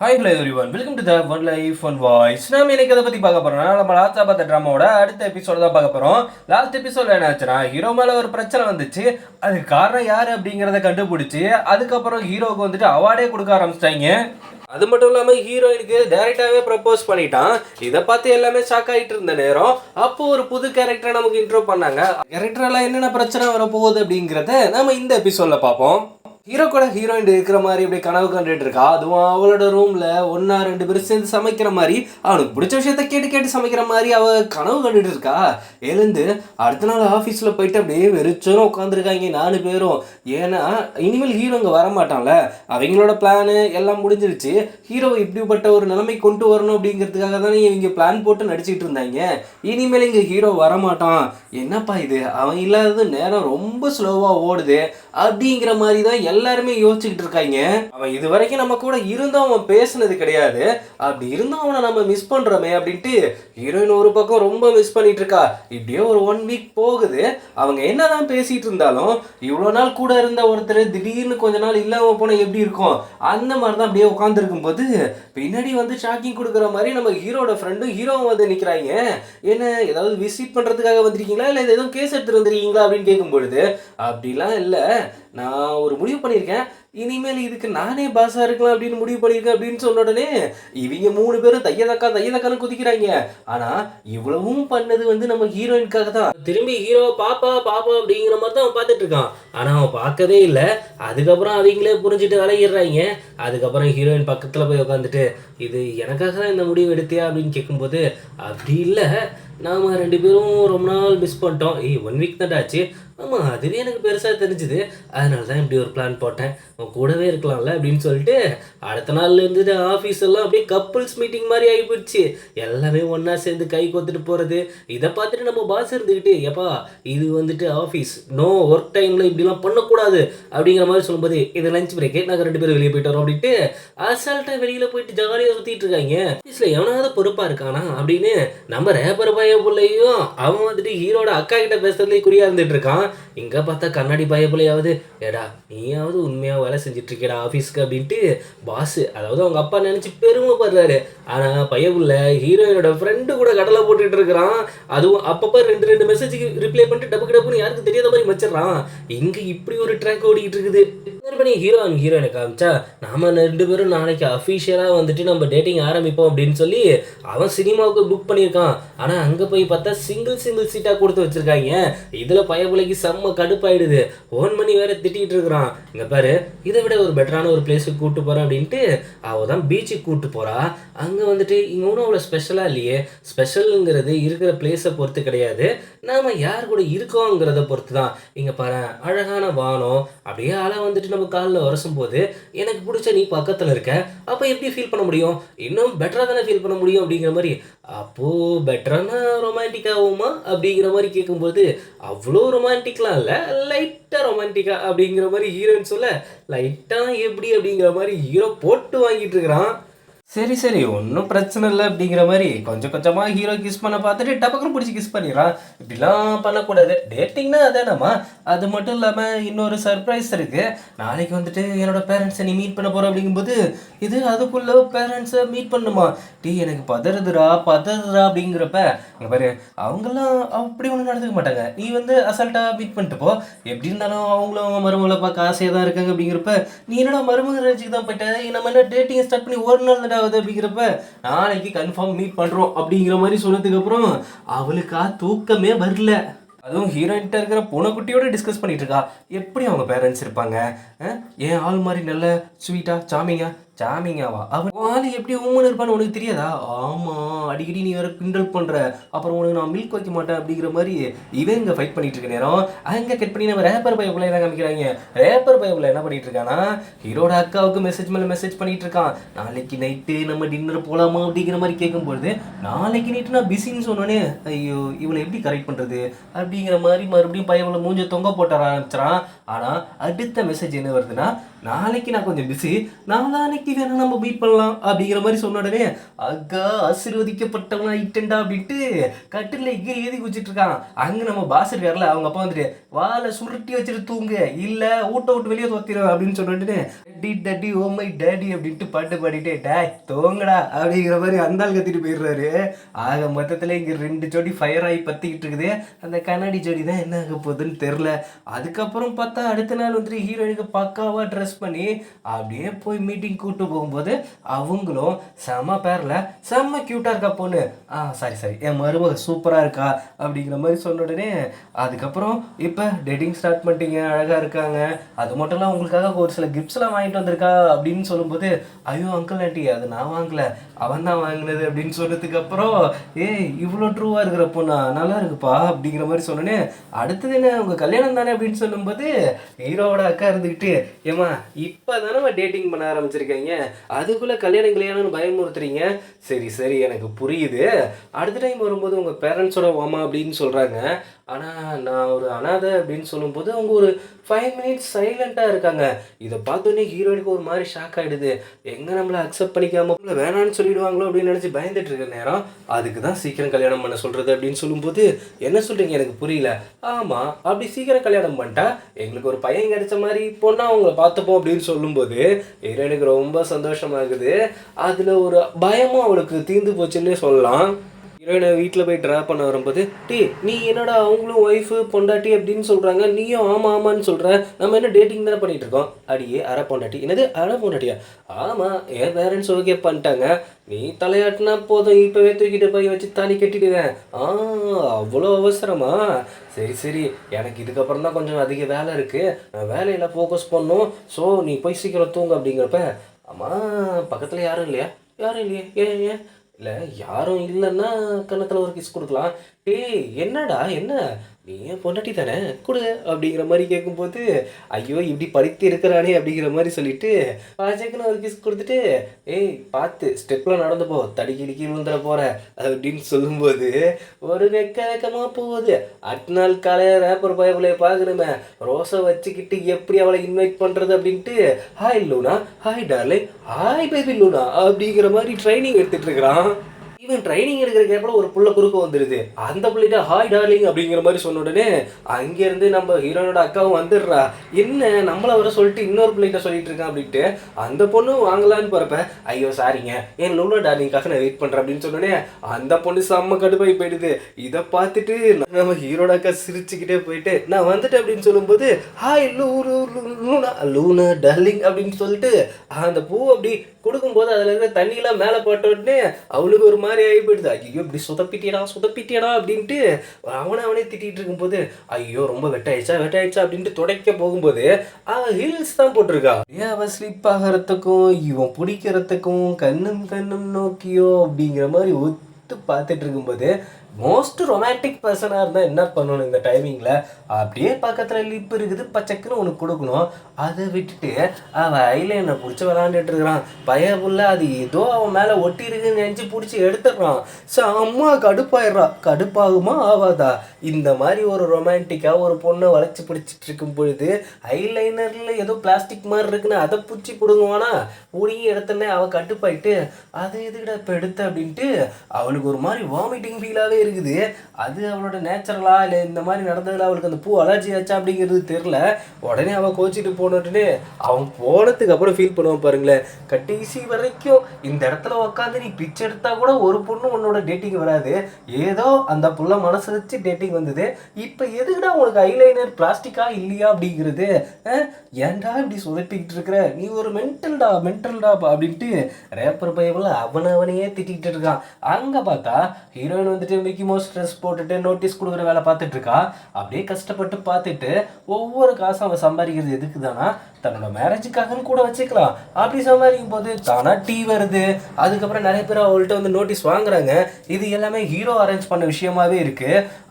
Hi hello everyone welcome to the one life one voice நம்ம இன்னைக்கு அதை பற்றி பார்க்க போகிறோம்னா நம்ம லாஸ்ட்டாக பார்த்த ட்ராமாவோட அடுத்த எபிசோட தான் பார்க்க போகிறோம் லாஸ்ட் எபிசோட என்ன ஆச்சுன்னா ஹீரோ மேலே ஒரு பிரச்சனை வந்துச்சு. அதுக்கு காரணம் யார் அப்படிங்கிறத கண்டுபிடிச்சி அதுக்கப்புறம் ஹீரோவுக்கு வந்துட்டு அவார்டே கொடுக்க ஆரம்பிச்சிட்டாங்க. அது மட்டும் இல்லாமல் ஹீரோயினுக்கு டைரெக்டாகவே ப்ரப்போஸ் பண்ணிட்டான். இதை பார்த்து எல்லாமே ஷாக் ஆகிட்டு இருந்த நேரம். அப்போ ஒரு புது கேரக்டரை நமக்கு இன்ட்ரோ பண்ணாங்க. கேரக்டரெல்லாம் என்னென்ன பிரச்சனை வரப்போகுது அப்படிங்கிறத நம்ம இந்த எபிசோடில் பார்ப்போம். ஹீரோ கூட ஹீரோயின் இருக்கிற மாதிரி இப்படி கனவு கண்டுட்டு இருக்கா? அதுவும் அவளோட ரூம்ல ஒன்னா ரெண்டு பேரும் சேர்ந்து சமைக்கிற மாதிரி அவனுக்கு பிடிச்ச விஷயத்த கேட்டு கேட்டு சமைக்கிற மாதிரி அவ கனவு கண்டுட்டு இருக்கா? எழுந்து அடுத்த நாள் ஆஃபீஸில் போயிட்டு அப்படியே வெறிச்சோரும் உட்காந்துருக்காங்க நாலு பேரும். ஏன்னா இனிமேல் ஹீரோ இங்கே வரமாட்டான்ல. அவங்களோட பிளானு எல்லாம் முடிஞ்சிருச்சு. ஹீரோ இப்படிப்பட்ட ஒரு நிலைமை கொண்டு வரணும் அப்படிங்கிறதுக்காக தானே இவங்க பிளான் போட்டு நடிச்சிட்டு இருந்தாங்க. இனிமேல் இங்கே ஹீரோ வரமாட்டான். என்னப்பா இது? அவன் இல்லாதது நேரம் ரொம்ப ஸ்லோவாக ஓடுது. அப்படிங்கிற மாதிரி தான் எல்லாருமே யோசிச்சுக்கிட்டு இருக்காங்க. அவன் இது வரைக்கும் நம்ம கூட இருந்தும் அவன் பேசுனது கிடையாது. அப்படி இருந்தும் அவனை நம்ம மிஸ் பண்ணுறோமே அப்படின்ட்டு ஹீரோயின் ஒரு பக்கம் ரொம்ப மிஸ் பண்ணிட்டு இருக்கா. இப்படியே ஒரு ஒன் வீக் போகுது. அவங்க என்னதான் பேசிட்டு இருந்தாலும் இவ்வளோ நாள் கூட இருந்த ஒருத்தர் திடீர்னு கொஞ்ச நாள் இல்லாமல் போனால் எப்படி இருக்கும்? அந்த மாதிரி தான் அப்படியே உட்காந்துருக்கும் போது பின்னாடி வந்து ஷாக்கிங் கொடுக்குற மாதிரி நம்ம ஹீரோட ஃப்ரெண்டும் ஹீரோவும் வந்து நிற்கிறாங்க என்ன ஏதாவது விசிட் பண்ணுறதுக்காக வந்திருக்கீங்களா? இல்லை எதுவும் கேஸ் எடுத்துகிட்டு வந்திருக்கீங்களா? அப்படின்னு கேட்கும் பொழுது அப்படிலாம் இல்லை. நான் ஒரு முடிவு பண்ணியிருக்கேன். இனிமேல் இதுக்கு நானே பாஸாக இருக்கலாம் அப்படின்னு முடிவு பண்ணியிருக்கேன் அப்படின்னு சொன்ன உடனே இவங்க மூணு பேரும் தையதக்கா தையதக்கான்னு குதிக்கிறாங்க. ஆனால் இவ்வளவும் பண்ணது வந்து நம்ம ஹீரோயினுக்காக தான். திரும்பி ஹீரோ பாப்பா பாப்பா அப்படிங்கிற மாதிரி தான் அவன் பார்த்துட்டு இருக்கான். ஆனால் அவன் பார்க்கவே இல்லை. அதுக்கப்புறம் அவங்களே புரிஞ்சுட்டு விளையிடுறாங்க அதுக்கப்புறம் ஹீரோயின் பக்கத்தில் போய் உட்காந்துட்டு இது எனக்காக தான் இந்த முடிவு எடுத்தியா? அப்படின்னு கேட்கும்போது அப்படி இல்லை. நாம் ரெண்டு பேரும் ரொம்ப நாள் மிஸ் பண்ணிட்டோம். ஏய் ஒன் வீக் தான் ஆச்சு. ஆமாம் அதுவே எனக்கு பெருசாக தெரிஞ்சுது. அதனால தான் இப்படி ஒரு பிளான் போட்டேன். உன் கூடவே இருக்கலாம்ல அப்படின்னு சொல்லிட்டு அடுத்த நாள்ல இருந்துட்டு ஆஃபீஸ் எல்லாம் அப்படியே கப்புள்ஸ் மீட்டிங் மாதிரி ஆகி போயிடுச்சு. எல்லாமே ஒன்றா சேர்ந்து கை கொத்துட்டு போகிறது இதை பார்த்துட்டு நம்ம பாஸ் இருந்துக்கிட்டு எப்பா இது வந்துட்டு ஆஃபீஸ் நோ ஒர்க் டைமில் இப்படிலாம் பண்ணக்கூடாது. அப்படிங்கிற மாதிரி சொல்லும்போது இது லஞ்ச் பிரேக்கே நாங்கள் ரெண்டு பேரும் வெளியே போயிட்டு வரோம். அப்படின்ட்டு அசால்ட்டாக வெளியில் போயிட்டு ஜாலியாக சுற்றிட்டு இருக்காங்க. ஆஃபீஸில் எவனாவது பொறுப்பாக இருக்கானா? அப்படின்னு நம்ம ரேப்பர் பாய் பிள்ளையும் அவன் வந்துட்டு ஹீரோட அக்கா கிட்ட பேசுறதுலேயே குறியா இருந்துட்டு இருக்கான். இங்கே பார்த்தா கண்ணாடி பைய ஏடா நீயாவது உண்மையாக வேலை செஞ்சுட்டு இருக்கேடா ஆஃபீஸ்க்கு? அப்படின்ட்டு பாஸ் அதாவது அவங்க அப்பா நினச்சி பெருமைப்படுறாரு. ஆனால் பயபுள்ள ஹீரோயினோட ஃப்ரெண்டு கூட கடலை போட்டுட்டு இருக்கிறான். அதுவும் அப்பப்போ ரெண்டு ரெண்டு மெசேஜுக்கு ரிப்ளை பண்ணிட்டு டப்பு டப்புன்னு யாருக்கு தெரியாத மாதிரி வச்சிடறான் இங்கே இப்படி ஒரு ட்ராக் ஓடிக்கிட்டு இருக்குது பண்ணி ஹீரோ அண்ட் ஹீரோயினை காமிச்சா நாம ரெண்டு பேரும் நாளைக்கு அஃபீஷியலாக வந்துட்டு நம்ம டேட்டிங் ஆரம்பிப்போம் அப்படின்னு சொல்லி அவன் சினிமாவுக்கு புக் பண்ணியிருக்கான். ஆனால் அங்கே அங்கே போய் பார்த்தா சிங்கிள் சிங்கிள் சீட்டாக கொடுத்து வச்சுருக்காங்க. இதில் பயபுலைக்கு செம்ம கடுப்பாயிடுது. ஓன் பண்ணி வேற திட்டிகிட்டு இருக்கிறான். இங்கே பாரு இதை விட ஒரு பெட்டரான ஒரு பிளேஸுக்கு கூப்பிட்டு போகிறேன் அப்படின்ட்டு அவள் தான் பீச்சுக்கு கூப்பிட்டு போகிறா அங்கே வந்துட்டு இங்கே ஒன்றும் அவ்வளோ ஸ்பெஷலாக இல்லையே. ஸ்பெஷலுங்கிறது இருக்கிற பிளேஸை பொறுத்து கிடையாது. நாம் யார் கூட இருக்கோங்கிறத பொறுத்து தான் இங்கே பாரு அழகான வானம். அப்படியே அலை வந்துட்டு நம்ம காலில் உரசும் போது எனக்கு பிடிச்ச நீ பக்கத்தில் இருக்க. அப்போ எப்படி ஃபீல் பண்ண முடியும்? இன்னும் பெட்டராக தானே ஃபீல் பண்ண முடியும் அப்படிங்கிற மாதிரி. அப்போது பெட்டரான ரொமான்டிக்காகுமா அப்படிங்கிற மாதிரி கேட்கும்போது அவ்வளோ ரொமான்டிக்லாம் இல்லை. லைட்டாக ரொமான்டிக்காக அப்படிங்கிற மாதிரி ஹீரோயின் சொல்ல லைட்டாக எப்படி அப்படிங்கிற மாதிரி ஹீரோ போட்டு வாங்கிட்டு இருக்கிறான். சரி சரி ஒன்றும் பிரச்சனை இல்லை அப்படிங்கிற மாதிரி கொஞ்சம் கொஞ்சமாக ஹீரோ கிஸ் பண்ண பார்த்துட்டு டபக்குன்னு பிடிச்சி கிஸ் பண்ணிடுறான் இப்படிலாம் பண்ணக்கூடாது. டேட்டிங்னா அதானம்மா. அது மட்டும் இல்லாமல் இன்னொரு சர்ப்ரைஸ் இருக்குது நாளைக்கு வந்துட்டு என்னோட பேரண்ட்ஸை நீ மீட் பண்ண போகிற அப்படிங்கும்போது இது அதுக்குள்ளே பேரண்ட்ஸை மீட் பண்ணுமா? டீ எனக்கு பதறுதுடா பதறுதுரா அப்படிங்கிறப்ப அங்கே பாரு அவங்கெல்லாம் அப்படி ஒன்றும் நடந்துக்க மாட்டாங்க. நீ வந்து அசால்ட்டாக மீட் பண்ணிட்டு போ. எப்படி இருந்தாலும் அவங்களும் அவங்க மருமகளை பார்க்க ஆசையாக தான் இருக்காங்க அப்படிங்கிறப்ப நீ என்னோட மருமக ரேஞ்சுக்கு தான் போயிட்டேன் நம்ம என்ன டேட்டிங் ஸ்டார்ட் பண்ணி ஒரு நாள் ஆகுது அப்படிங்கிறப்ப நாளைக்கு கன்ஃபார்ம் மீட் பண்ணுறோம் அப்படிங்கிற மாதிரி சொன்னதுக்கு அப்புறம் அவளுக்கா தூக்கமே வரல. அதுவும் ஹீரோயின்ட்ட இருக்கிற பூனைக்குட்டியோட டிஸ்கஸ் பண்ணிட்டு இருக்கா. எப்படி அவங்க பேரண்ட்ஸ் இருப்பாங்க? ஏன் ஆள் மாதிரி நல்ல ஸ்வீட்டா சாமிங்கா ஜாமிங்காவா அவன் உன் எப்படி உம்மன் இருப்பான்னு உனக்கு தெரியாதா? ஆமாம் அடிக்கடி நீ வேற கிண்டல் பண்ணுற அப்புறம் உனக்கு நான் மில்க் வைக்க மாட்டேன் அப்படிங்கிற மாதிரி இவன் இங்கே ஃபைட் பண்ணிட்டு இருக்க நேரம். அங்கே கட் பண்ணி நம்ம ரேப்பர் பைப்பில் பிள்ளை காமிக்கிறாங்க. ரேப்பர் பைப்பில் பிள்ளை என்ன பண்ணிட்டு இருக்கானா ஹீரோட அக்காவுக்கு மெசேஜ் மேலே மெசேஜ் பண்ணிட்டு இருக்கான். நாளைக்கு நைட்டு நம்ம டின்னர் போகலாமா அப்படிங்கிற மாதிரி கேட்கும்பொழுது நாளைக்கு நைட்டு நான் பிஸின்னு சொன்னோன்னே ஐயோ இவளை எப்படி கரெக்ட் பண்ணுறது அப்படிங்கிற மாதிரி மறுபடியும் பையன் மூஞ்ச தொங்க போட்ட ஆரம்பிச்சிடான் ஆனால் அடுத்த மெசேஜ் என்ன வருதுன்னா நாளைக்கு நான் கொஞ்சம் பிஸி நாளானைக்கு வேணா நம்ம மீட் பண்ணலாம் அப்படிங்கிற மாதிரி சொன்ன உடனே அக்கா ஆசீர்வதிக்கப்பட்டவன் ஆயிட்டேன்டா அப்படின்ட்டு கட்டில எகிரி எழுதி குச்சிட்டு இருக்கான். அங்க நம்ம பாஸ் இருக்கார்ல அவங்க அப்பா வந்துட்டு வாழை சுருட்டி வச்சுட்டு தூங்கு. இல்ல ஊட்ட விட்டு வெளியே தோத்திரும் அப்படின்னு சொல்லிட்டு டி டடி ஓ மை டேடி அப்படின்ட்டு பாட்டு பாடிட்டு டே தோங்கடா அப்படிங்கிற மாதிரி அந்த ஆள் கத்திட்டு போயிடுறாரு. ஆக மொத்தத்துல இங்க ரெண்டு ஜோடி ஃபயர் ஆகி பத்திக்கிட்டு இருக்குது. அந்த கண்ணாடி ஜோடி தான் என்ன ஆக போகுதுன்னு தெரில அதுக்கப்புறம் பார்த்தா அடுத்த நாள் வந்துட்டு ஹீரோயினுக்கு பக்காவா ட்ரெஸ் பண்ணி அப்படியே போய் மீட்டிங் கூட்டு கூப்பிட்டு போகும்போது அவங்களும் செம்ம பேரில் செம்ம க்யூட்டாக இருக்கா பொண்ணு? ஆ சாரி சாரி. என் மருமக சூப்பராக இருக்கா? அப்படிங்கிற மாதிரி சொன்ன உடனே அதுக்கப்புறம் இப்போ டேட்டிங் ஸ்டார்ட் பண்ணிட்டீங்க அழகாக இருக்காங்க. அது மட்டும் இல்லை உங்களுக்காக ஒரு சில கிஃப்ட்ஸ்லாம் வாங்கிட்டு வந்திருக்கா அப்படின்னு சொல்லும்போது ஐயோ அங்கிள் ஆண்டி அது நான் வாங்கல. அவன் தான் வாங்கினது அப்படின்னு சொன்னதுக்கு அப்புறம் ஏய் இவ்வளோ ட்ரூவாக இருக்கிற பொண்ணா? நல்லா இருக்குப்பா அப்படிங்கிற மாதிரி சொன்னோன்னே அடுத்தது என்ன உங்கள் கல்யாணம் தானே? அப்படின்னு சொல்லும்போது ஹீரோவோட அக்கா இருந்துக்கிட்டு ஏமா இப்போ தானே டேட்டிங் பண்ண ஆரம்பிச்சிருக்கீங்க? அதுக்குள்ளே கல்யாணம் கல்யாணம்னு பயமுறுத்துறீங்க? சரி சரி எனக்கு புரியுது. அடுத்த டைம் வரும்போது உங்கள் பேரண்ட்ஸோட வாமா அப்படின்னு சொல்கிறாங்க ஆனால் நான் ஒரு அனாதை அப்படின்னு சொல்லும்போது அவங்க ஒரு ஃபைவ் மினிட்ஸ் சைலண்ட்டாக இருக்காங்க. இதை பார்த்தோன்னே ஹீரோயினுக்கு ஒரு மாதிரி ஷாக் ஆகிடுது எங்கே நம்மளை அக்செப்ட் பண்ணிக்காம வேணான்னு சொல்லிடுவாங்களோ அப்படின்னு நினச்சி பயந்துட்டு இருக்க நேரம் அதுக்கு தான் சீக்கிரம் கல்யாணம் பண்ண சொல்கிறது அப்படின்னு சொல்லும்போது என்ன சொல்கிறீங்க எனக்கு புரியல. ஆமாம் அப்படி சீக்கிரம் கல்யாணம் பண்ணிட்டா எங்களுக்கு ஒரு பையன் கிடைச்ச மாதிரி பொண்ணா அவங்கள பார்த்துப்போம் அப்படின்னு சொல்லும்போது ஹீரோயினுக்கு ரொம்ப சந்தோஷமாகுது. அதில் ஒரு பயமும் அவளுக்கு தீர்ந்து போச்சுன்னே சொல்லலாம். ஹீரோயினை வீட்டில் போய் ட்ரா பண்ண வரும்போது டே நீ என்னடா அவங்களும் ஒய்ஃபு பொண்டாட்டி அப்படின்னு சொல்கிறாங்க நீயும் ஆமாம் ஆமான்னு சொல்கிற நம்ம என்ன டேட்டிங் தானே பண்ணிகிட்டு இருக்கோம்? அடியே அரை பொண்டாட்டி. என்னது? அரை பொண்டாட்டியா? ஆமாம் என் பேரண்ட்ஸ் ஓகே பண்ணிட்டாங்க. நீ தலையாட்டினா போதும். இப்போவே தூக்கிட்டு போய் வச்சு தாலி கட்டிடுவேன். ஆ அவ்வளோ அவசரமா? சரி சரி. எனக்கு இதுக்கப்புறம் தான் கொஞ்சம் அதிக வேலை இருக்குது நான் வேலையில் ஃபோக்கஸ் பண்ணும். ஸோ நீ போய் சீக்கிரம் தூங்கு அப்படிங்கிறப்ப ஆமாம் பக்கத்தில் யாரும் இல்லையா? யாரும் இல்லையா. ஏன் ஏன்? இல்லை யாரும் இல்லைன்னா கன்னத்தில் ஒரு கிஸ் கொடுக்கலாம். ஏய் என்னடா என்ன? நீ ஏன் பொண்டாட்டி தானே? கொடு அப்படிங்கிற மாதிரி கேட்கும்போது ஐயோ இப்படி படித்து இருக்கிறானே அப்படிங்கிற மாதிரி சொல்லிட்டு பாஜக்குன்னு ஒரு கிஸ் கொடுத்துட்டு ஏய் பார்த்து ஸ்டெப்பில் நடந்து போ தடிக்கி கிடிக்கி விழுந்துட போற அப்படின்னு சொல்லும்போது ஒரு வெக்க வெக்கமாக போகுது. அடுத்த நாள் காலையில் ரேப்பர் பயபிளைய பார்க்கணுமே. ரோஸை வச்சுக்கிட்டு எப்படி அவளை இன்வைட் பண்ணுறது அப்படின்ட்டு hi Luna hi darling hi baby Luna அப்படிங்கிற மாதிரி ட்ரைனிங் எடுத்துகிட்டு இருக்கிறான். இவன் ட்ரைனிங் எடுக்கிற கேப்பில் ஒரு புள்ள குறுக்க வந்துடுது அந்த புள்ளிட்ட ஹாய் டார்லிங் அப்படிங்கிற மாதிரி சொன்ன உடனே அங்கேருந்து நம்ம ஹீரோனோட அக்காவும் வந்துடுறா. என்ன நம்மள வர சொல்லிட்டு இன்னொரு பிள்ளைகிட்ட சொல்லிட்டு இருக்கான் அப்படின்ட்டு அந்த பொண்ணு வாங்கலான்னு போகிறப்ப ஐயோ சாரிங்க. என் லூனா டார்லிங்காக நான் வெயிட் பண்ணுறேன் அப்படின்னு சொன்னோடனே அந்த பொண்ணு செம்ம கடுப்பாகி போயிடுது. இதை பார்த்துட்டு நம்ம ஹீரோட அக்கா சிரிச்சுக்கிட்டே போயிட்டு நான் வந்துட்டேன் அப்படின்னு சொல்லும்போது hi Lu Lu- Luna Luna darling அப்படின்னு சொல்லிட்டு அந்த பூ அப்படி கொடுக்கும்போது அதில் இருக்கிற தண்ணியெல்லாம் மேலே போட்ட உடனே அவளுக்கு ஒரு மாதிரி ஆகி போயிடுது ஐயோ இப்படி சொதப்பிட்டியடா சொதப்பிட்டியடா அப்படின்ட்டு அவனை அவனே திட்டிகிட்டு இருக்கும்போது ஐயோ ரொம்ப வெட்டாயிடுச்சா வெட்டாயிடுச்சா அப்படின்ட்டு துடைக்க போகும்போது ஹில்ஸ் தான் போட்டிருக்கா. ஏன் அவன் ஸ்லிப் ஆகிறதுக்கும் இவன் பிடிக்கிறதுக்கும் கண்ணும் கண்ணும் நோக்கியோ அப்படிங்கிற மாதிரி ஒத்து பார்த்துட்டு இருக்கும்போது மோஸ்ட் ரொமான்டிக் பர்சனாக இருந்தால் என்ன பண்ணணும் இந்த டைமிங்கில் அப்படியே பக்கத்தில் லிப் இருக்குது பச்சைக்குன்னு உனக்கு கொடுக்கணும். அதை விட்டுட்டு அவன் ஐலைனர் பிடிச்சி விளாண்டுட்டு இருக்கிறான். பயபுள்ள அது ஏதோ அவன் மேலே ஒட்டி இருக்குன்னு நினச்சி பிடிச்சி எடுத்துடுறான். ஸோ அம்மா கடுப்பாயிடுறா. கடுப்பாகுமா ஆகாதா? இந்த மாதிரி ஒரு ரொமான்டிக்காக ஒரு பொண்ணை வளைச்சி பிடிச்சிட்டு இருக்கும் பொழுது ஐலைனரில் ஏதோ பிளாஸ்டிக் மாதிரி இருக்குன்னு அதை பிடிச்சி கொடுங்குவானா பிடிங்கி எடுத்தோடனே அவள் கட்டுப்பாயிட்டு அதை எதுக்கிட்ட இப்போ எடுத்த? அப்படின்ட்டு அவளுக்கு ஒரு மாதிரி வாமிட்டிங் ஃபீலாகவே இருக்குது. அது அவளோட நேச்சுரலா இல்லை இந்த மாதிரி நடந்ததில் அவளுக்கு அந்த பூ அலர்ஜி ஆச்சா அப்படிங்கிறது தெரில உடனே அவன் கோச்சிட்டு போன அவன் போனதுக்கு அப்புறம் ஃபீல் பண்ணுவான் பாருங்களேன். கடைசி வரைக்கும் இந்த இடத்துல உட்காந்து நீ பிச்சை எடுத்தா கூட ஒரு பொண்ணு உன்னோட டேட்டிங் வராது. ஏதோ அந்த புள்ள மனசு வச்சு டேட்டிங் வந்தது. இப்போ எதுக்குடா உனக்கு ஐலைனர் பிளாஸ்டிக்கா இல்லையா அப்படிங்கிறது? ஏன்டா இப்படி சொதப்பிக்கிட்டு இருக்கிற? நீ ஒரு மென்டல்டா மென்டல்டா அப்படின்ட்டு ரேப்பர் பயமில் அவனை அவனையே திட்டிகிட்டு இருக்கான். அங்கே பார்த்தா ஹீரோயின் வந்துட்டு மிக்கி மோஸ் ட்ரெஸ் போட்டுட்டு நோட்டீஸ் கொடுக்குற வேலை பார்த்துட்டு இருக்கா அப்படியே கஷ்டப்பட்டு பார்த்துட்டு ஒவ்வொரு காசும் அவன் சம்பாதிக்கிறது எதுக்கு தானா தன்னோட மேரேஜுக்காகன்னு கூட வச்சுக்கலாம். அப்படி சம்பாதிக்கும் போது தானா டீ வருது. அதுக்கப்புறம் நிறைய பேர் அவள்கிட்ட வந்து நோட்டீஸ் வாங்குறாங்க. இது எல்லாமே ஹீரோ அரேஞ்ச் பண்ண விஷயமாவே இருக்கு.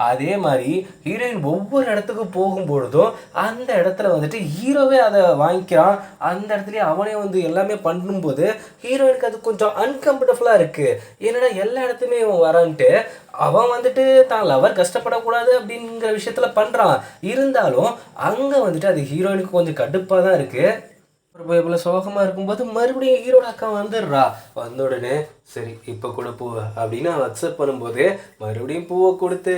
அதே மாதிரி ஹீரோயின் ஒவ்வொரு இடத்துக்கு போகும்பொழுதும் அந்த இடத்துல வந்துட்டு ஹீரோவே அதை வாங்கிக்கிறான். அந்த இடத்துலயே அவனே வந்து எல்லாமே பண்ணும்போது ஹீரோயினுக்கு அது கொஞ்சம் அன்கம்ஃபர்டபுளாக இருக்கு. என்னடா எல்லா இடத்துலையுமே இவன் வரான்ட்டு அவன் வந்துட்டு தான் லவர் கஷ்டப்படக்கூடாது அப்படிங்கிற விஷயத்தில் பண்ணுறான் இருந்தாலும் அங்கே வந்துட்டு அது ஹீரோயினுக்கு கொஞ்சம் கடுப்பாக தான் இருக்குது அப்புறம் இவ்வளோ சோகமாக இருக்கும்போது மறுபடியும் ஹீரோட அக்கா வந்துடுறா. வந்த உடனே சரி இப்போ கூட பூவை அப்படின்னு அவன் அக்செப்ட் பண்ணும்போது மறுபடியும் பூவை கொடுத்து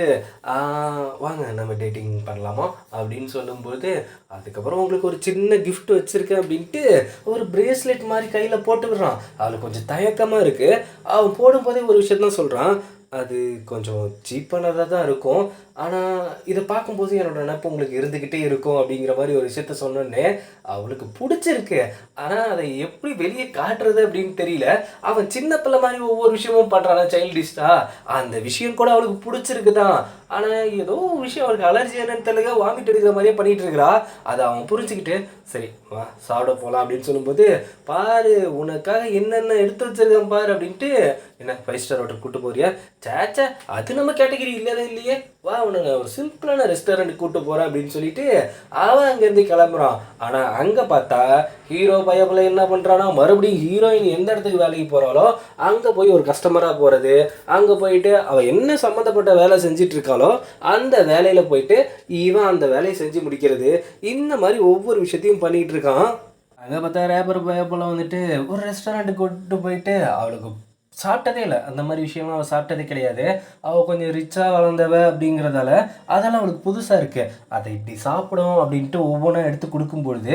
வாங்க நம்ம டேட்டிங் பண்ணலாமா? அப்படின்னு சொல்லும்போது அதுக்கப்புறம் உங்களுக்கு ஒரு சின்ன கிஃப்ட் வச்சுருக்கேன் அப்படின்ட்டு ஒரு பிரேஸ்லெட் மாதிரி கையில் போட்டு விடுறான். அவளுக்கு கொஞ்சம் தயக்கமாக இருக்குது அவன் போடும்போதே ஒரு விஷயத்தான் சொல்கிறான் அது கொஞ்சம் சீப்பானதாக தான் இருக்கும். ஆனால் இதை பார்க்கும்போது என்னோட நினப்பு உங்களுக்கு இருந்துக்கிட்டே இருக்கும் அப்படிங்கிற மாதிரி ஒரு விஷயத்த சொன்னோன்னே அவளுக்கு பிடிச்சிருக்கு. ஆனால் அதை எப்படி வெளியே காட்டுறது அப்படின்னு தெரியல. அவன் சின்ன பிள்ளை மாதிரி ஒவ்வொரு விஷயமும் பண்ணுறானா சைல்டிஷ்டா அந்த விஷயம் கூட அவளுக்கு பிடிச்சிருக்கு தான் ஆனால் ஏதோ ஒரு விஷயம் அவளுக்கு அலர்ஜி என்னன்னு தெரியல வாமிட் எடுக்கிற மாதிரியே பண்ணிகிட்டு இருக்கிறா. அதை அவன் புரிஞ்சுக்கிட்டு சரி வா சாப்பிட போகலாம் அப்படின்னு சொல்லும்போது பாரு உனக்காக என்னென்ன எடுத்து வச்சிருக்கேன் பாரு அப்படின்ட்டு என்ன ஃபைவ் ஸ்டார் ஹோட்டல் கூப்பிட்டு போறியா? சேச்சா அது நம்ம கேட்டகிரி இல்லவே இல்லையே. வா உனக்கு ஒரு சிம்பிளான ரெஸ்டாரண்ட் கூட்டு போகிறேன் அப்படின்னு சொல்லிட்டு அவன் அங்கேருந்து கிளம்புறான். ஆனால் அங்கே பார்த்தா ஹீரோ பயப்பில் என்ன பண்ணுறானா மறுபடியும் ஹீரோயின் எந்த இடத்துக்கு வேலைக்கு போகிறாளோ அங்கே போய் ஒரு கஸ்டமராக போகிறது அங்கே போயிட்டு அவள் என்ன சம்மந்தப்பட்ட வேலை செஞ்சிட்டு இருக்காளோ அந்த வேலையில் போயிட்டு இவன் அந்த வேலையை செஞ்சு முடிக்கிறது. இந்த மாதிரி ஒவ்வொரு விஷயத்தையும் பண்ணிகிட்டு இருக்கான். அங்கே பார்த்தா ரேப்பர் பயப்பில் வந்துட்டு ஒரு ரெஸ்டாரண்ட்டுக்கு கூப்பிட்டு போயிட்டு அவளுக்கு சாப்பிட்டதே இல்லை. அந்த மாதிரி விஷயம்லாம் அவள் சாப்பிட்டதே கிடையாது. அவள் கொஞ்சம் ரிச்சாக வளர்ந்தவ அப்படிங்கிறதால அதெல்லாம் அவளுக்கு புதுசாக இருக்குது அதை இப்படி சாப்பிடும் அப்படின்ட்டு ஒவ்வொன்றா எடுத்து கொடுக்கும்பொழுது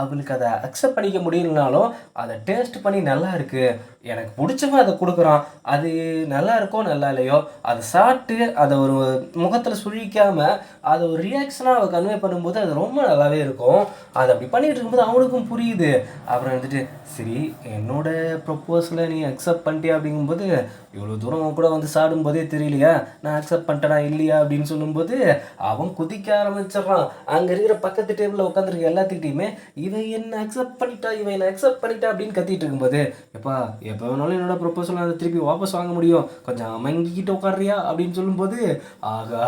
அவளுக்கு அதை அக்செப்ட் பண்ணிக்க முடியலனாலும் அதை டேஸ்ட் பண்ணி நல்லா இருக்குது எனக்கு பிடிச்சவன் அதை கொடுக்குறான். அது நல்லா இருக்கோ நல்லா இல்லையோ அதை சாப்பிட்டு அதை ஒரு முகத்தில் சுழிக்காமல் அதை ஒரு ரியாக்ஷனாக அவள் கன்வே பண்ணும்போது அது ரொம்ப நல்லாவே இருக்கும். அது அப்படி பண்ணிகிட்டு இருக்கும்போது அவனுக்கும் புரியுது. அப்புறம் வந்துட்டு சரி என்னோட ப்ரொப்போஸில் நீ அக்செப்ட் பண்ணிட்டியா? அப்படிங்கும்போது இவ்வளோ தூரம் கூட வந்து சாப்பிடும்போதே தெரியலையா? நான் அக்செப்ட் பண்ணிட்டேனா இல்லையா? அப்படின்னு சொல்லும்போது அவன் குதிக்க ஆரம்பிச்சிடறான். அங்கே இருக்கிற பக்கத்து டேபிளில் உட்காந்துருக்க எல்லாத்துக்கிட்டையுமே இவன் என்ன அக்செப்ட் பண்ணிட்டா? இவன் என்ன அக்செப்ட் பண்ணிட்டா? அப்படின்னு கத்திட்டு இருக்கும்போது எப்பா எப்போ வேணாலும் என்னோட ப்ரொப்போசல் அதை திருப்பி வாபஸ் வாங்க முடியும். கொஞ்சம் அமைங்கிக்கிட்டு உட்காடுறியா அப்படின்னு சொல்லும்போது ஆகா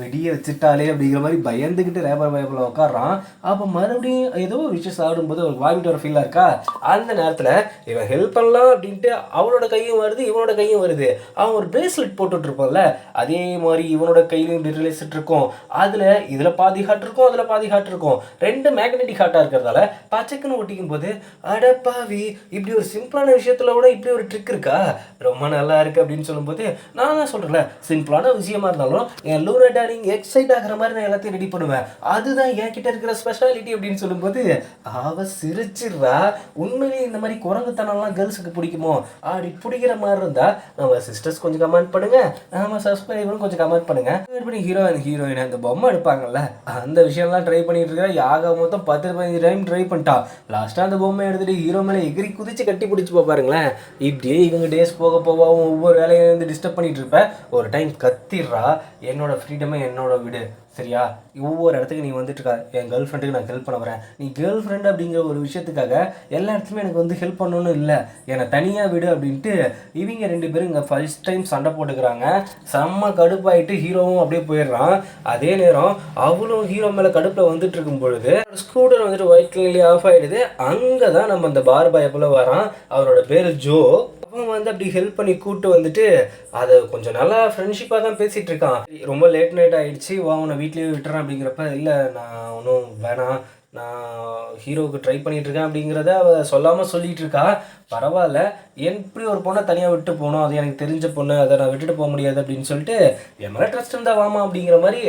வெடியை வச்சுட்டு வச்சுட்டாலே அப்படிங்கிற மாதிரி பயந்துக்கிட்டு ரேபர் பயப்பில் உட்காடுறான் அப்போ மறுபடியும் ஏதோ ஒரு விஷயம் சாப்பிடும்போது ஒரு வாங்கிட்டு வர ஃபீலாக இருக்கா? அந்த நேரத்தில் இவன் ஹெல்ப் பண்ணலாம் அப்படின்ட்டு அவளோட கையும் வருது இவனோட கையும் வருது. அவன் ஒரு பிரேஸ்லெட் போட்டுட்டு இருப்பான்ல அதே மாதிரி இவனோட கையிலையும் பிரேஸ்லெட் இருக்கும் அதில் இதில் பாதி ஹாட் இருக்கும் அதில் பாதி ஹாட் இருக்கும். ரெண்டு மேக்னெட்டிக் ஹாட்டாக இருக்கிறதால பச்சைக்குன்னு ஒட்டிக்கும் போது அடப்பாவி இப்படி ஒரு சிம்பிளான விஷயத்துல கூட இப்படி ஒரு ட்ரிக் இருக்கா? ரொம்ப நல்லா இருக்கு அப்படின்னு சொல்லும்போது நான் தான் சொல்கிறேன்ல சிம்பிளான விஷயமா இருந்தாலும் என் லூரா எக்ஸைட் எக்ஸைட் ஆகிற மாதிரி நான் எல்லாத்தையும் ரெடி பண்ணுவேன். அதுதான் என் கிட்ட இருக்கிற ஸ்பெஷாலிட்டி அப்படின்னு சொல்லும்போது அவ சிரிச்சிடுறா. உண்மையிலேயே இந்த மாதிரி குரங்குத்தனம்லாம் கேர்ள்ஸுக்கு பிடிக்குமோ? அப்படி பிடிக்கிற மாதிரி இருந்தா நம்ம சிஸ்டர்ஸ் கொஞ்சம் கமெண்ட் பண்ணுங்க. நம்ம சப்ஸ்கிரைபரும் கொஞ்சம் கமெண்ட் பண்ணுங்க. மறுபடியும் ஹீரோயின் ஹீரோயின் அந்த பொம்மை எடுப்பாங்கல்ல அந்த விஷயம்லாம் ட்ரை பண்ணிட்டு இருக்கா. யாக மொத்தம் பத்து பதினஞ்சு டைம் ட்ரை பண்ணிட்டா. லாஸ்ட்டாக அந்த பொம்மை எடுத்துட்டு ஹீரோ மேலே எகிரி குதிச்சு கட்டி பிடிச்சி பாருங்களேன். இப்படியே இவங்க டேஸ் போக போக ஒவ்வொரு வேலையும் வந்து டிஸ்டர்ப் பண்ணிட்டு இருப்பேன். ஒரு டைம் கத்திடுறா. என்னோட ஃப்ரீடமே என்னோட விடு. até. சரியா? ஒவ்வொரு இடத்துக்கு நீ வந்துட்டு இருக்கா என் கேர்ள் ஃப்ரெண்டுக்கு நான் ஹெல்ப் பண்ண வரேன் நீ கேர்ள் ஃப்ரெண்ட் அப்படிங்கிற ஒரு விஷயத்துக்காக எல்லா இடத்துலையும் எனக்கு வந்து ஹெல்ப் பண்ணணும்னு இல்லை. என்னை தனியாக விடு அப்படின்ட்டு இவங்க ரெண்டு பேரும் இங்கே ஃபர்ஸ்ட் டைம் சண்டை போட்டுக்கிறாங்க. செம்ம கடுப்பாயிட்டு ஹீரோவும் அப்படியே போயிடுறான். அதே நேரம் அவளும் ஹீரோ மேலே கடுப்பில் வந்துட்டு இருக்கும் பொழுது ஸ்கூட்டர் வந்துட்டு ஒயிட் கலர்லேயே ஆஃப் ஆகிடுது அங்கே தான் நம்ம அந்த பார் பாய் வரான். அவரோட பேர் ஜோ. அவன் வந்து அப்படி ஹெல்ப் பண்ணி கூப்பிட்டு வந்துட்டு அதை கொஞ்சம் நல்லா ஃப்ரெண்ட்ஷிப்பாக தான் பேசிகிட்டு இருக்கான் ரொம்ப லேட் நைட் ஆகிடுச்சு வா உன்னை வீட்லேயே விட்டுறேன் அப்படிங்கிறப்ப இல்லை நான் ஒன்றும் வேணாம். நான் ஹீரோவுக்கு ட்ரை பண்ணிகிட்ருக்கேன் இருக்கேன் அப்படிங்கிறத அவள் சொல்லாமல் சொல்லிகிட்ருக்கா பரவாயில்ல. எப்படி ஒரு பொண்ணை தனியாக விட்டு போகணும் அது எனக்கு தெரிஞ்ச பொண்ணு. அதை நான் விட்டுட்டு போக முடியாது அப்படின்னு சொல்லிட்டு என் மேலே ட்ரஸ்ட் இருந்தா வாமா அப்படிங்கிற மாதிரி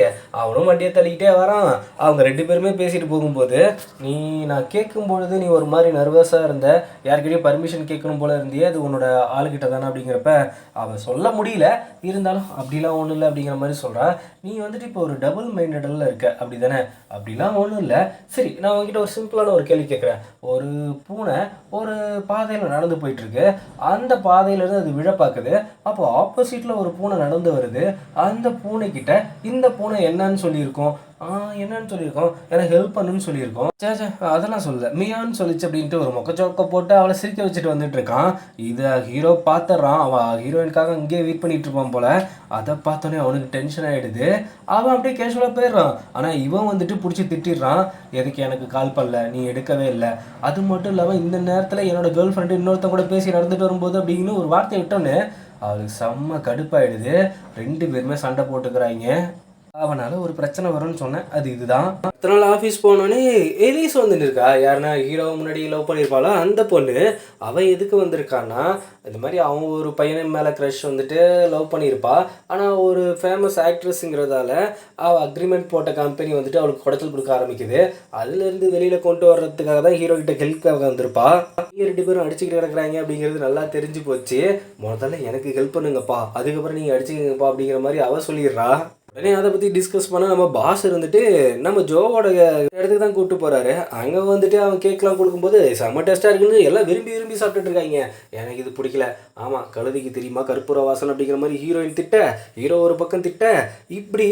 அவனும் வண்டியை தள்ளிக்கிட்டே வரான். அவங்க ரெண்டு பேருமே பேசிட்டு போகும்போது நீ நான் கேட்கும் பொழுது நீ ஒரு மாதிரி நர்வஸாக இருந்த. யார்கிட்டயும் பர்மிஷன் கேட்கணும் போல இருந்தியே. அது உன்னோட ஆளுகிட்ட தானே? அப்படிங்கிறப்ப அவன் சொல்ல முடியல. இருந்தாலும் அப்படிலாம் ஒன்றும் இல்லை அப்படிங்கிற மாதிரி சொல்கிறான் நீ வந்துட்டு இப்போ ஒரு டபுள் மைண்டடில் இருக்க. அப்படி தானே அப்படிலாம் ஒன்றும் இல்லை. சரி நான் உங்ககிட்ட ஒரு சிம்பிளான ஒரு கேள்வி கேட்குறேன். ஒரு பூனை ஒரு பாதையில் நடந்து போயிட்டுருக்கு. அந்த பாதையிலேருந்து அது விழ பார்க்குது. அப்போ ஆப்போசிட்டில் ஒரு பூனை நடந்து வருது. அந்த பூனைக்கிட்ட இந்த பூனை என்னன்னு சொல்லியிருக்கோம். என்னன்னு சொல்லியிருக்கோம். எனக்கு ஹெல்ப் பண்ணுன்னு சொல்லியிருக்கோம். சே சே அதெல்லாம் சொல்லல. மியான்னு சொல்லிச்சு அப்படின்ட்டு ஒரு மொக்கச்சோக்க போட்டு அவளை சிரிக்க வச்சுட்டு வந்துட்டு இருக்கான் இதை ஹீரோ பார்த்துட்றான் அவன் ஹீரோயினுக்காக இங்கேயே வெயிட் பண்ணிட்டு இருப்பான் போல. அதை பார்த்தோன்னே அவனுக்கு டென்ஷன் ஆகிடுது அவன் அப்படியே கேஷுவலாக போயிடுறான். ஆனால் இவன் வந்துட்டு பிடிச்சி திட்டிடுறான். எதுக்கு எனக்கு கால் பண்ணல? நீ எடுக்கவே இல்லை. அது மட்டும் இல்லாமல் இந்த நேரத்தில் என்னோட கேர்ள் ஃப்ரெண்டு இன்னொருத்தன் கூட பேசி நடந்துட்டு வரும்போது அப்படின்னு ஒரு வார்த்தை விட்டோன்னே அவளுக்கு செம்ம கடுப்பாயிடுது. ரெண்டு பேருமே சண்டை போட்டுக்கிறாங்க அவனால ஒரு பிரச்சனை வரும்னு சொன்னேன். அது இதுதான். அத்தனை நாள் ஆஃபீஸ் போனோடனே எலிஸ் வந்துட்டு இருக்கா யாருன்னா ஹீரோ முன்னாடி லவ் பண்ணியிருப்பாளோ அந்த பொண்ணு. அவன் எதுக்கு வந்திருக்கான்னா இந்த மாதிரி அவன் ஒரு பையன் மேலே க்ரஷ் வந்துட்டு லவ் பண்ணியிருப்பா ஆனால் ஒரு ஃபேமஸ் ஆக்ட்ரஸுங்கிறதால அவள் அக்ரிமெண்ட் போட்ட கம்பெனி வந்துட்டு அவளுக்கு குடைச்சல் கொடுக்க ஆரம்பிக்குது. அதுலேருந்து வெளியில் கொண்டு வர்றதுக்காக தான் ஹீரோ கிட்ட ஹெல்ப்காக வந்திருப்பா. இங்க ரெண்டு பேரும் அடிச்சுக்கிட்டு கிடக்குறாங்க அப்படிங்கிறது நல்லா தெரிஞ்சு போச்சு. முதல்ல எனக்கு ஹெல்ப் பண்ணுங்கப்பா. அதுக்கப்புறம் நீங்கள் அடிச்சுக்கங்கப்பா அப்படிங்கிற மாதிரி அவ சொல்லிடுறா. உடனே அதை பற்றி டிஸ்கஸ் பண்ண நம்ம பாஸ் இருந்துட்டு நம்ம ஜோவோட இடத்துக்கு தான் கூப்பிட்டு போகிறாரு அங்கே வந்துட்டு அவன் கேக்லாம் கொடுக்கும்போது செம்ம டேஸ்ட்டாக இருக்குன்னு எல்லாம் விரும்பி விரும்பி சாப்பிட்டுட்டு இருக்காங்க. எனக்கு இது பிடிக்கல. ஆமாம் கழுதிக்கு தெரியுமா? கற்பூர வாசனை அப்படிங்கிற மாதிரி ஹீரோயின் திட்ட ஹீரோ ஒரு பக்கம் திட்ட இப்படி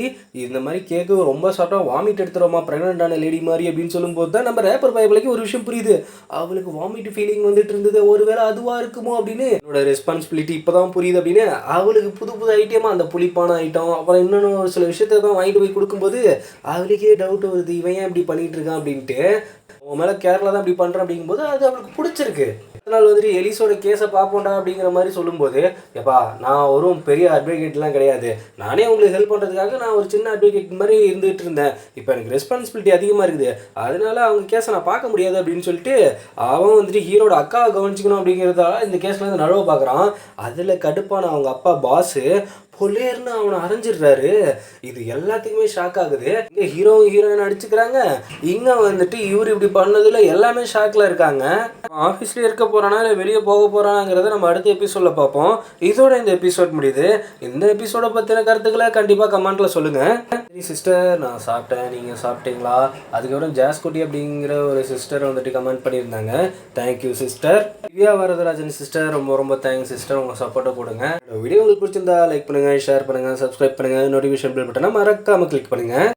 இந்த மாதிரி கேக்கு ரொம்ப சாப்பிட்டா வாமிட் எடுத்துருவோமா? ப்ரெக்னென்டான லேடி மாதிரி அப்படின்னு சொல்லும்போது தான் நம்ம ரேப்பர் பயபிளைக்கு ஒரு விஷயம் புரியுது. அவளுக்கு வாமிட் ஃபீலிங் வந்துட்டு இருந்தது. ஒருவேளை அதுவாக இருக்குமோ அப்படின்னு என்னோட ரெஸ்பான்சிபிலிட்டி இப்போ தான் புரியுது அப்படின்னு அவளுக்கு புது புது ஐட்டமாக அந்த புளிப்பான ஐட்டம் அப்புறம் இன்னொன்று ஒரு சில விஷயத்தை தான் வாங்கிட்டு போய் கொடுக்கும்போது அவளுக்கே டவுட் வருது இவன் ஏன் இப்படி பண்ணிட்டு இருக்கான் அப்படின்ட்டு. உன் மேலே கேரளா தான் இப்படி பண்ணுறான் அப்படிங்கும்போது அது அவளுக்கு பிடிச்சிருக்கு. அதனால் நாள் வந்துட்டு எலிஸோட கேஸை பார்ப்போண்டா அப்படிங்கிற மாதிரி சொல்லும்போது எப்பா நான் ஒரு பெரிய அட்வொகேட்லாம் கிடையாது. நானே உங்களுக்கு ஹெல்ப் பண்ணுறதுக்காக நான் ஒரு சின்ன அட்வொகேட் மாதிரி இருந்துகிட்டு இருந்தேன். இப்போ எனக்கு ரெஸ்பான்சிபிலிட்டி அதிகமாக இருக்குது. அதனால அவங்க கேஸை நான் பார்க்க முடியாது அப்படின்னு சொல்லிட்டு அவன் வந்துட்டு ஹீரோட அக்காவை கவனிச்சிக்கணும் அப்படிங்கிறதால இந்த கேஸில் வந்து நழுவ பார்க்குறான். அதில் கடுப்பான அவங்க அப்பா பாஸு பொலேர்னு அவனை அரைஞ்சிடுறாரு இது எல்லாத்துக்குமே ஷாக் ஆகுது. இங்கே ஹீரோ ஹீரோயின் அடிச்சுக்கிறாங்க இங்கே வந்துட்டு இவர் இப்படி பண்ணதில் எல்லாமே ஷாக்கில் இருக்காங்க. ஆஃபீஸ்லேயே இருக்க போகிறானா இல்லை வெளியே போக போகிறானாங்கிறத நம்ம அடுத்த எபிசோடில் பார்ப்போம். இதோட இந்த எபிசோட் முடியுது. இந்த எபிசோட பற்றின கருத்துக்களை கண்டிப்பாக கமெண்ட்டில் சொல்லுங்கள் சரி சிஸ்டர் நான் சாப்பிட்டேன். நீங்கள் சாப்பிட்டீங்களா? அதுக்கப்புறம் ஜாஸ்குட்டி அப்படிங்கிற ஒரு சிஸ்டர் வந்துட்டு கமெண்ட் பண்ணியிருந்தாங்க. Thank you sister Divya Varadarajan sister ரொம்ப ரொம்ப தேங்க்ஸ் சிஸ்டர் உங்கள் சப்போர்ட்டை கொடுங்க வீடியோ உங்களுக்கு பிடிச்சிருந்தா லைக் பண்ணுங்கள் பண்ணுங்கள் ஷேர் பண்ணுங்கள் சப்ஸ்கிரைப் பண்ணுங்கள் நோட்டிஃபிகேஷன் பில் பட்டனை மறக்காமல் கிளிக் பண்ணுங்கள்